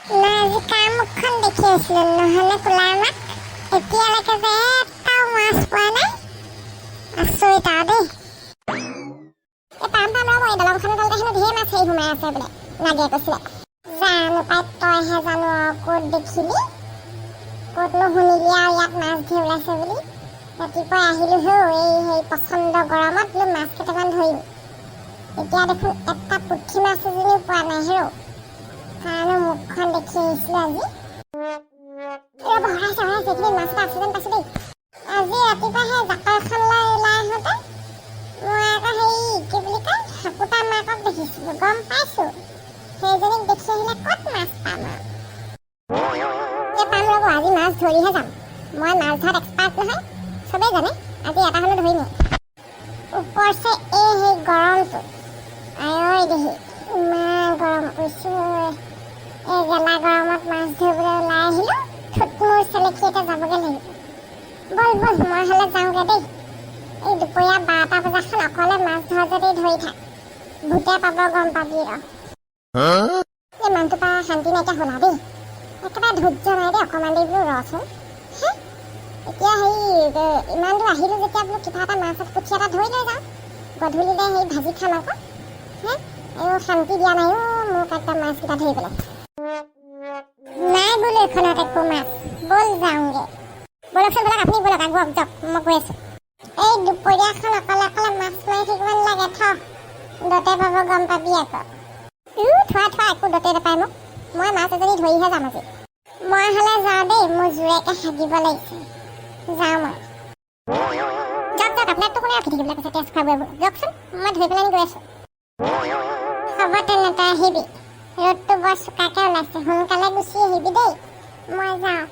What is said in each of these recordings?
নাই আজি কাৰ মুখখন দেখি আছিলো নহ'লে ক'লা এতিয়ালৈকে মাছ পোৱা নাই। আচৰিত আৰু দেই। এই মাছ হেৰি সোমাই বোলে নাজিয়ে কৈছিলে। জানো পাই তইহে জানো ক'ত দেখিলি ক'তনো আৰু ইয়াত মাছ ধেৰ ওলাইছে বুলি। ৰাতিপুৱাই আহিলো হেও এই সেই পচন্দ গৰমত বোলো মাছ কেইটামান ধৰিম। এতিয়া দেখোন এটা পুঠি মাছ এজনীও পোৱা নাই হেৰৌ কাৰণে মুখখন দেখি আহিছিলো আজি আৰু এই গৰমটো আয়ৈ দেহি ইমান গৰম পৰিছে এই গেলা গৰমত মাছ ধৰিবলৈ ওলাই আহিলোঁ থুত মোৰ চেলেকি এতিয়া যাবগৈ লাগিব। ব'ল ব'ল মই হ'লে যাওঁগৈ দেই। এই দুপৰীয়া বাৰটা বজাখন অকলে মাছ ধৰ যদি ধৰি থাক। ভূতে পাব গম পাবি ৰ। এই মানুহটোৰ পৰা শান্তি নাইকিয়া হ'ল দেই। একেবাৰে ধৈৰ্য নাই দেই অকণমান দেৰি বোলো ৰচোন। এতিয়া হেৰি ইমান দূৰ আহিলোঁ যেতিয়া বোলো কিবা এটা মাছ এটা পুঠি এটা ধৰি লৈ যাওঁ। গধূলিলৈ হেৰি ভাজি খাম আকৌ। হে? এই শান্তি দিয়া নাই অ' মোক একদম মাছকেইটা ধৰিবলৈ। নাই বোলো এইখনত একো মাছ ব'ল যাওঁগৈ। ব'লকচোন ব'লক আপুনি ব'লক আগুৱাওক যাওক মই গৈ আছোঁ। এই দুপৰীয়াখন অকলে অকলে মাছ মাৰি থাকিব নালাগে থ। দতে পাব গম পাবি আকৌ। উ থোৱা থোৱা একো দতে নাপায় মোক। মই মাছ এজনী ধৰিহে যাম আজি। মই হ'লে যাওঁ দেই মোৰ জোৰেকে হাগিব লাগিছে। যাওঁ মই। যাওক যাওক আপোনাকতো কোনে ৰাখি থাকিবলৈ কৈছে তেজ খোৱা বোৱাবোৰ যাওকচোন মই ধৰি পেলাই গৈ আছোঁ। হ'ব তেনে তই আহিবি। ৰ'দটো বৰ চোকাকৈ ওলাইছে সোনকালে গুচি আহিবি দেই। মই যাওঁ।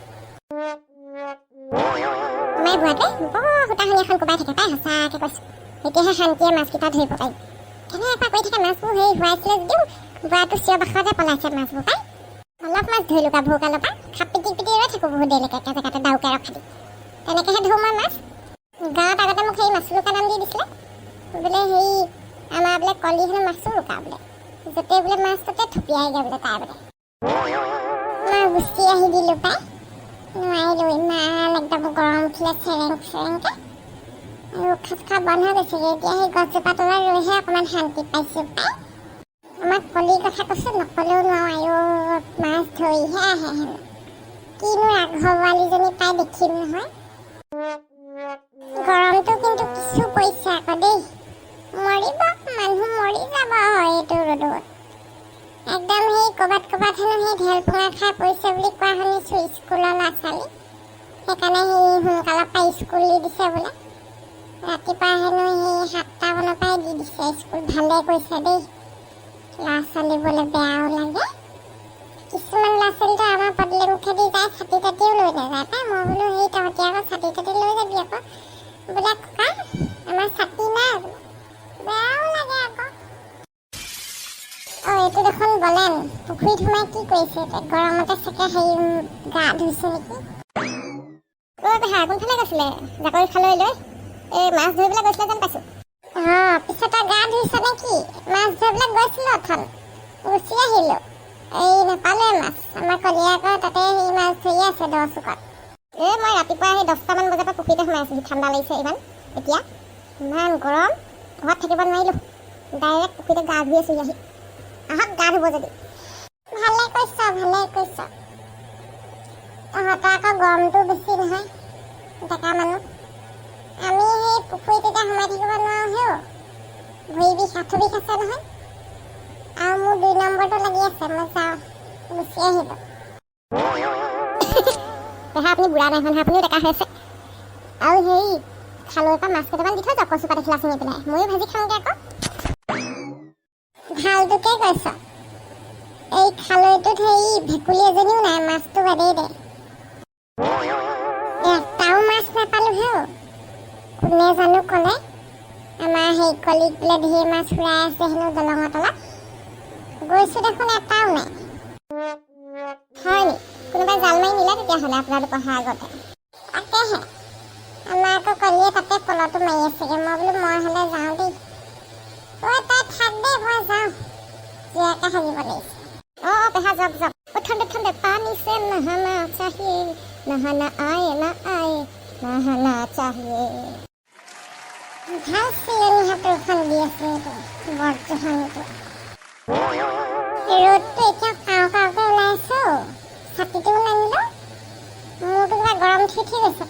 মাই বুঢ়াটোৱে বৰ সূতাখনি এখন কোবাই থাকে তাই সঁচাকৈ কৈছোঁ। এতিয়াহে শান্তিয়ে মাছকেইটা ধৰিব পাৰিম কেনেকুৱা কৰি থাকে মাছবোৰ হেৰি হোৱাইছিলে যদিও বুঢ়াটো চিঞৰ বাখৰতে পলাইছে মাছবোৰ পাই। অলপ মাছ ধৰিলোঁ কা ভোৰকালৰ পৰা খাপ পিটি পিটি ৰৈ থাকোঁ বহুত দেৰিলৈকে একে জেগাতে ডাউকে ৰখা দি তেনেকৈহে ধৰোঁ মই মাছ। গাঁৱত আগতে মোক সেই মাছুৰুকা নাম দি দিছিলে। বোলে হেৰি আমাৰ বোলে কলি হেনো বোলে। য'তে বোলে মাছ তাতে থপিয়াইগৈ বোলে তাই বোলে। মই গুচি আহি দিলোঁ পাই। নোৱাৰিলোঁ ইমান একদম গৰম উঠিলে চেৰেং চেৰেংকৈ। আৰু খাচ খা বন্ধ হৈ গৈছেগৈ। এতিয়া সেই গছজোপা তলত ৰৈহে অকণমান শান্তি পাইছোঁ পাই। আমাক কলিৰ কথা কৈছোঁ নকলেও নোৱাৰো আইঅ মাছ ধৰিহে আহে হেনো। কিনো ৰাঘৱালীজনী পাই দেখিম নহয়। গৰমটো কিন্তু কিছু পৰিছে আকৌ দেই। মৰিব মৰি যাব এইটো ৰ'দত। একদম সেই ক'ৰবাত ক'ৰবাত হেনো সেই ঢেল পোঙা খাই পৰিছে বুলি কোৱা শুনিছোঁ স্কুলৰ ল'ৰা ছোৱালী সেইকাৰণে সেই সোনকালৰ পৰা স্কুল দি দিছে বোলে। ৰাতিপুৱা হেনো সেই সাতটা মানৰ পৰাই দি দিছে। স্কুল ভালে কৰিছে দেই। ল'ৰা ছোৱালীবোৰলৈ বেয়াও লাগে। কিছুমান ল'ৰা ছোৱালীটো আমাৰ পদূলি মুখেদি যায় ছাতি তাতিও লৈ নাযায় পাই। মই বোলো সেই তহঁতি আকৌ ছাতি তাতি লৈ যাবি আকৌ। বোলে ককা আমাৰ ছাতি বলেন পুখুৰীত সোমাই কি এতিয়া গৰমতে চাগে হেৰি গা ধুইছে নেকি? অ' পেহা কোনফালে গৈছিলে? জাকৰি খালৈ লৈ এই মাছ ধৰিবলৈ গৈছিলে যেন পাইছোঁ? অঁ পিছত তই গা ধুইছ নে কি মাছ ধৰিবলৈ গৈছিলোঁ অথন। গুচি আহিলোঁ। এই নাপালোৱে মাছ। আমাৰ কলিয়ে আকৌ তাতে সেই মাছ ধৰি আছে দহ চুকত। এই মই ৰাতিপুৱা সেই দহটামান বজাৰ পৰা পুখুৰীতে সোমাই আছোঁ। ঠাণ্ডা লাগিছে ইমান। এতিয়া ইমান গৰম। ঘৰত থাকিব নোৱাৰিলোঁ। ডাইৰেক্ট পুখুৰীতে গা ধুই আছোঁ আহি। আহক গা ধুব যদি। ভালে কৈছ ভালে কৈছ। তহঁতৰ আকৌ গৰমটো বেছি নহয়, ডেকা মানুহ। আমি সেই পুখুৰীত এতিয়া সোমাই থাকিব নোৱাৰোঁ ভৰি বিষ, আঁঠু বিষ আছে নহয়। আৰু মোৰ দুই নম্বৰটো লাগি আছে, মই যাওঁ, গুচি আহিলোঁ পেহা আপুনি বুঢ়া নাই নহয়, আপুনিও ডেকা হৈ আছে। আৰু হেৰি খালৈৰ পৰা মাছ কেইটামান দি থৈ যাওক কচু পাত এখিলা ছিঙি পেলাই। ময়ো ভাজি খাওঁগৈ আকৌ। ভালটোকে কৈছ? এই খালৈটোত হেৰি ভেকুলী এজনীও নাই, মাছটো বাদেই দে। এটাও মাছ নাপালোঁ হেও। কোনে জানো ক'লে? আমাৰ সেই কলিত বোলে ঢেৰ মাছ ফুৰাই আছে হেনো দলঙৰ তলত। গৈছোঁ দেখোন এটাও নাই। হয় নি কোনোবাই জাল মাৰি নিলে তেতিয়াহ'লে আপোনালোক অহাৰ আগতে। তাকেহে, আমাৰ আকৌ কলিয়ে তাতে পলটো মাৰি আছেগৈ। মই বোলো মই হ'লে যাওঁ দেই। তই তাই ঠাণ্ডে হৈ যাওঁ জীয়াকে হাগিব লাগিছে অ পেহা যাওক যাওক অ ঠাণ্ডে ঠাণ্ডে পানী চে নহানা চাহিয়ে। নহানা আয়ে, না আয়ে, নহানা চাহিয়ে। ভালো চিলনি হাতৰ ফাল দি আছে বৰ্ত ফালটো ৰ'দটো এতিয়া কাওঁ কাওঁকে ওলাইছো ছাতিটো ওলাই মোৰতো কিবা গৰম ঠি ঠি গৈছে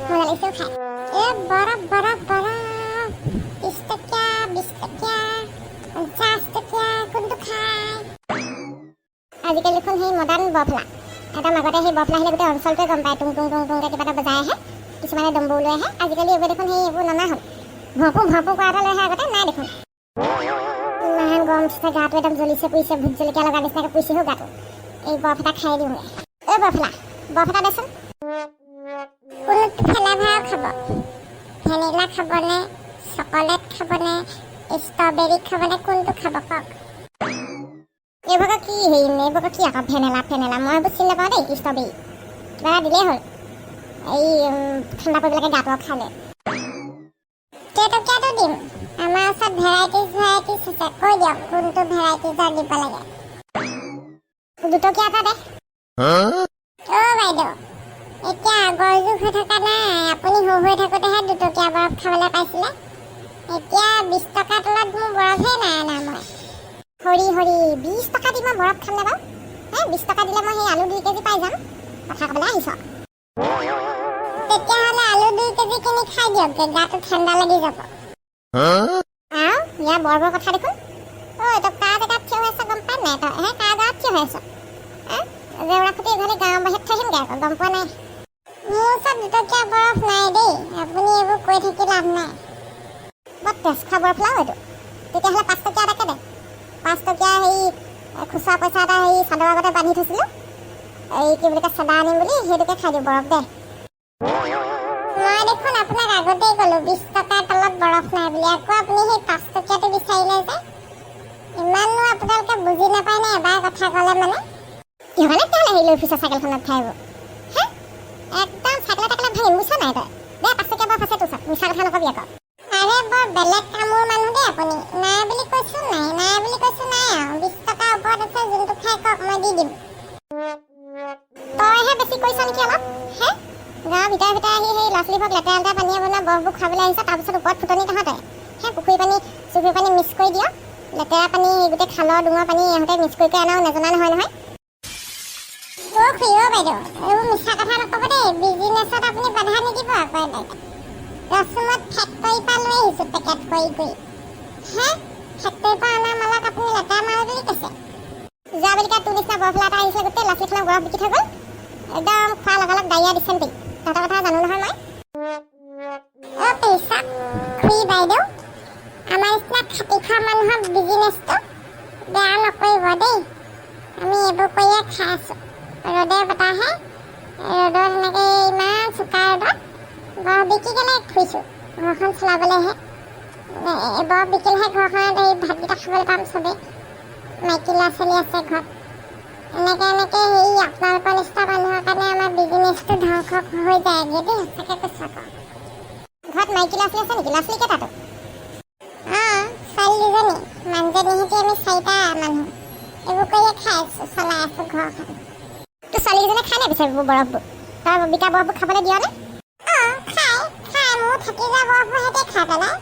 মোৰ লাগিছে খাই এ বৰা বৰা বৰা বিছ টকীয়া বিছ টকীয়া পঞ্চাছ টকীয়া কোনটো খাই আজিকালি দেখোন সেই মডাৰ্ণ বফলা। এটা মাজতে সেই বফলা আহিলে গোটেই অঞ্চলটোৱে গম পায় টুং টুং টুং টুংকৈ কিবা এটা বজাই আহে কিছুমানে ডম্বৰু লৈ আহে। আজিকালি এইবোৰ দেখোন সেই এইবোৰ ননা হ'ল। ভৰপু ভৰপু কৰা এটা লৈ আহে আগতে নাই দেখোন। ইমান গৰম উঠিছে গাটো একদম জ্বলিছে পুৰিছে ভোট জলকীয়া লগা নিচিনাকৈ পুৰিছেও গাটো। এই বৰফ এটা খাই দিওঁগৈ এই বৰফলা বৰফ এটা দেচোন। কোনটো ফেলা ভাও খাব? ভেনিলা খাবনে চকলেট খাবনে ষ্ট্ৰবেৰী খাবনে কোনটো খাব কওক? এইবোৰক কি হেৰি নে এইবোৰক কি আকৌ ভেনেলা ফেনেলা মই এইবোৰ চিনি নাপাওঁ দেই ষ্ট্ৰবেৰী কিবা এটা দিলেই হ'ল। এই ঠাণ্ডা পৰিবলৈকে গাটো খালে। কেইটকীয়াটো দিম? আমাৰ ওচৰত ভেৰাইটিজ ভেৰাইটিজ আছে। কৈ দিয়ক কোনটো ভেৰাইটিজৰ দিব লাগে? দুটকীয়া এটা দে। অ' বাইদেউ। এতিয়া আগৰ যুগ হৈ থকা নাই আপুনি সৰু হৈ থাকোঁতেহে দুটকীয়া বৰফ খাবলৈ পাইছিলে। এতিয়া বিছ টকাৰ তলত মোৰ বৰফহে নাই অনা মই। হৰি হৰি বিছ টকা দি মই বৰফ খাম নে বাৰু? হে বিছ টকা দিলে মই সেই আলু দুই কেজি পাই যাম। কথা ক'বলৈ আহিছ। তেতিয়াহ'লে আলু দুই কেজি কিনি খাই দিয়ক গাটো ঠাণ্ডা লাগি যাব। আও ইয়াৰ বৰ বৰ কথা দেখোন। ঐ তই কাৰ জেগাত থিয় হৈ আছ গম পাই নাই তই? হে কাৰ গাঁৱত থিয় হৈ আছ জেউৰা খুটি এইফালে গাঁৱৰ বাহিৰত থৈ আহিমগৈ আকৌ গম পোৱা নাই? মোৰ ওচৰত দুটকীয়া বৰফ নাই দেই। আপুনি এইবোৰ কৈ থাকি লাভ নাই। বৰ তেজ খোৱা বৰফ লাও এইটো তেতিয়াহ'লে পাঁচ টকীয়া এটাকে দে পাঁচ টকীয়া হেৰি খুচুৰা পইচা এটা হেৰি চাদৰ আগতে বান্ধি থৈছিলোঁ। এই কি বুলি কয় চাদা আনিম বুলি সেইটোকে খাই দিওঁ বৰফ দে। মই দেখোন আপোনাক আগতেই ক'লোঁ বিছ টকাৰ তলত বৰফ নাই বুলি। আকৌ আপুনি সেই পাঁচ টকীয়াটো বিচাৰিলে যে ইমানো আপোনালোকে বুজি নাপায় নে এবাৰ কথা ক'লে মানে? ইহঁতে কেলৈ হেৰি লৈ চাইকেলখনত এইবোৰ হে? একদম চাইকেলে টাইকেলে ভাঙি বুজিছ নাই তই? দে পাঁচ টকীয়া বৰফ আছে তোৰ মিছা কথা নকবি আকৌ। বৰ বেলেগ কামোৰ মানুহ আপুনি। নাই বুলি কৈছোঁ নাই নাই বুলি কৈছোঁ নাই আৰু। বিছ টকাৰ ওপৰত আছে যোনটো খাই কওক মই দি দিম। তইহে বেছি কৰিছ নেকি অলপ? হে? গাঁৱৰ ভিতৰে ভিতৰে আহি সেই ল'ৰা ছোৱালীবোৰক লেতেৰা লেতেৰা পানীয়ে বনোৱা বৰফবোৰ খাবলৈ আহিছ তাৰপিছত ওপৰত ফুটনি তহঁতে। সেই পুখুৰী পানী চুখুৰী পানী মিক্স কৰি দিয়। লেতেৰা পানী গোটেই খালৰ ডুঙৰ পানী ইহঁতে মিক্স কৰি কৰি আনাও নজনা নহয় নহয়। অ' খুৰী অ' বাইদেউ এইবোৰ মিছা কথা নক'ব দেই। বিজনেছত আপুনি বাধা নিদিব আকৌ रस्मत खातोय पालोय हिचं पॅकेट कोई कोई हे खातोय पाला मला कापून लाटा मला तरी कसे जावेल का तुम्हीच ना बफला आता आईसे गुते लासले खला गोळा बिकी ठगल एकदम फाल गलक डाया दिसन ते टाटा কথা জানো নহয় মই ও পেসা খুই বাইদেউ আমার ইসনা খাতি খা মানুহৰ বিজনেস তো বেয়া নকৰিব দেই আমি এইবোৰ কৰিয়ে খাই আছোঁ ৰ'দে বতাহে ৰ'দত এনেকৈ ইমান চোকা ৰ'দত বৰফ বিকি কেনে ফুৰিছোঁ ঘৰখন চলাবলৈহে। বৰফ বিকিলেহে ঘৰখনত এই ভাতকেইটা খাবলৈ পাম চবেই। মাইকী ল'ৰা ছোৱালী আছে ঘৰত। এনেকৈ এনেকৈ হেৰি, আপোনালোকৰ নিচিনা মানুহৰ কাৰণে আমাৰ বিজনেছটো ধ্বংস হৈ যায়গৈ দেই, সঁচাকৈ কৈছোঁ আকৌ। ঘৰত মাইকী ল'ৰা ছোৱালী আছে নেকি? ল'ৰা ছোৱালী কেইটাতো অঁ, ছোৱালী দুজনী। মানুহজনী সৈতে আমি চাৰিটা মানুহ। এইবোৰ কৰিয়ে খাই আছোঁ, চলাই আছোঁ ঘৰখন। তোৰ ছোৱালীকেইজনীয়ে খাই নাই পিছে এইবোৰ বৰফবোৰ? তই বিকা বৰফবোৰ খাবলৈ দিয় নে? অঁ খাই খাই মোৰ থাকি বৰফবোৰ সিহঁতে খাই পেলাই।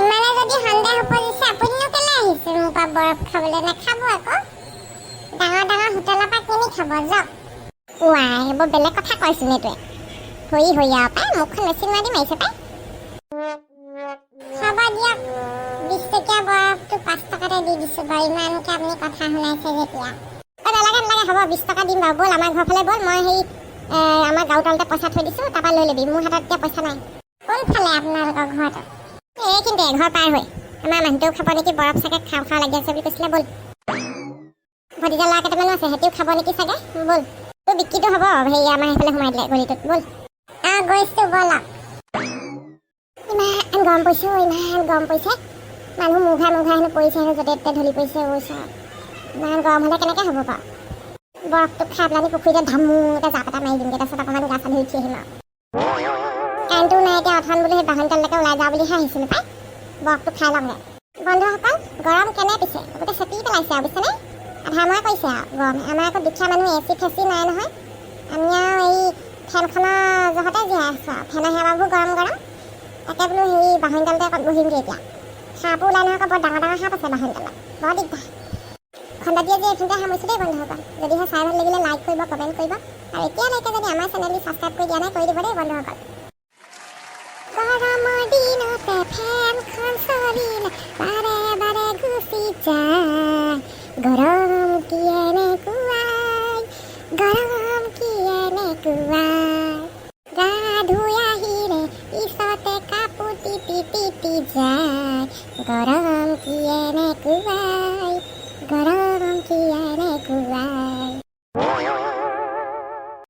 ইমানে যদি সন্দেহ উপজিছে আপুনিনো কেলৈ আহিছে? মোৰ পৰা বৰফ খাবলৈ নাখাব আকৌ। ডাঙৰ ডাঙৰ হোটেলৰ পৰা কিনি খাব যাওক। ৱাই এইবোৰ বেলেগ কথা কৈছোন এইটোৱে। হৈ হৈ আৰু পাই মুখখন মেচিন মাৰি মাৰিছে পাই। হ'ব দিয়ক বিছ টকীয়া বৰফটো পাঁচ টকাতে দি দিছোঁ বাৰু ইমানকৈ আপুনি কথা শুনাইছে যেতিয়া। অ' নালাগে নালাগে হ'ব বিছ টকা দিম বাৰু ব'ল আমাৰ ঘৰ ফালে ব'ল মই এ, আমাৰ গাঁও তলতে পইচা থৈ দিছোঁ তাৰপৰা লৈ ল'বি মোৰ হাতত এতিয়া পইচা নাই। কোনফালে আপোনালোকৰ ঘৰটো এইখিনিতে এঘৰ পাৰ হৈ। আমাৰ মানুহটোও খাব নেকি বৰফ চাগে খাওঁ খাওঁ লাগি আছে বুলি কৈছিলে ব'ল। ভতিজা ল'ৰা কেইটামানো আছে সিহঁতিও খাব নেকি চাগে? ব'ল। তোৰ বিক্ৰীটো হ'ব হেৰি আমাৰ সেইফালে সোমাই দিলে গলিটোত ব'ল। অঁ গৈছোঁ ব'লক ইমান গৰম পৰিছে ইমান গৰম পৰিছে। মানুহ মুঘা মুঘা হেনো পৰিছে হেনো য'তে ত'তে ঢলি পৰিছে ইমান গৰম হ'লে কেনেকৈ হ'ব বাৰু? বৰফটো খাই পেলাই পুখুৰীতে ধামোকে জাপ এটা মাৰি দিমগৈ তাৰপিছত অকণমান গা চা ধুই উঠি আহিম আৰু কাৰেণ্টটো নাই এতিয়া অথন বুলি সেই বাহন তললৈকে ওলাই যাওঁ বুলিহে আহিছিলোঁ পাই বৰফটো খাই লওঁগৈ বন্ধুসকল গৰম কেনে পিছে গোটেই চেপি পেলাইছে আৰু বুজিছেনে আধা মৰা কৰিছে আৰু গৰমে আমাৰ আকৌ দুখীয়া মানুহ এ চি ফেচি নাই নহয় আমি আৰু এই ফেনখনৰ জহতে জীয়াই আছোঁ আৰু ফেনৰ সেৱাবোৰ গৰম গৰম তাকে বোলো হেৰি বাহনী তলতে অকণ বহিমগৈ এতিয়া সাপো ওলাই নহয় আকৌ বৰ ডাঙৰ ডাঙৰ সাপ আছে বাহনী তলত বৰ দিগদাৰ খণ্ডাটিয়ে যে এইখিনিতে সামৰিছোঁ দেই বন্ধুসকল যদিহে চাই ভাল লাগিলে লাইক কৰিব কমেণ্ট কৰিব। আৰু এতিয়ালৈকে যদি আমাৰ চেনেলটো ছাবস্ক্ৰাইব কৰি দিয়া নাই কৰি দিব দেই বন্ধুসকল দিনতে ফেনখন চলিলে বাৰে বাৰে গুচি যায়।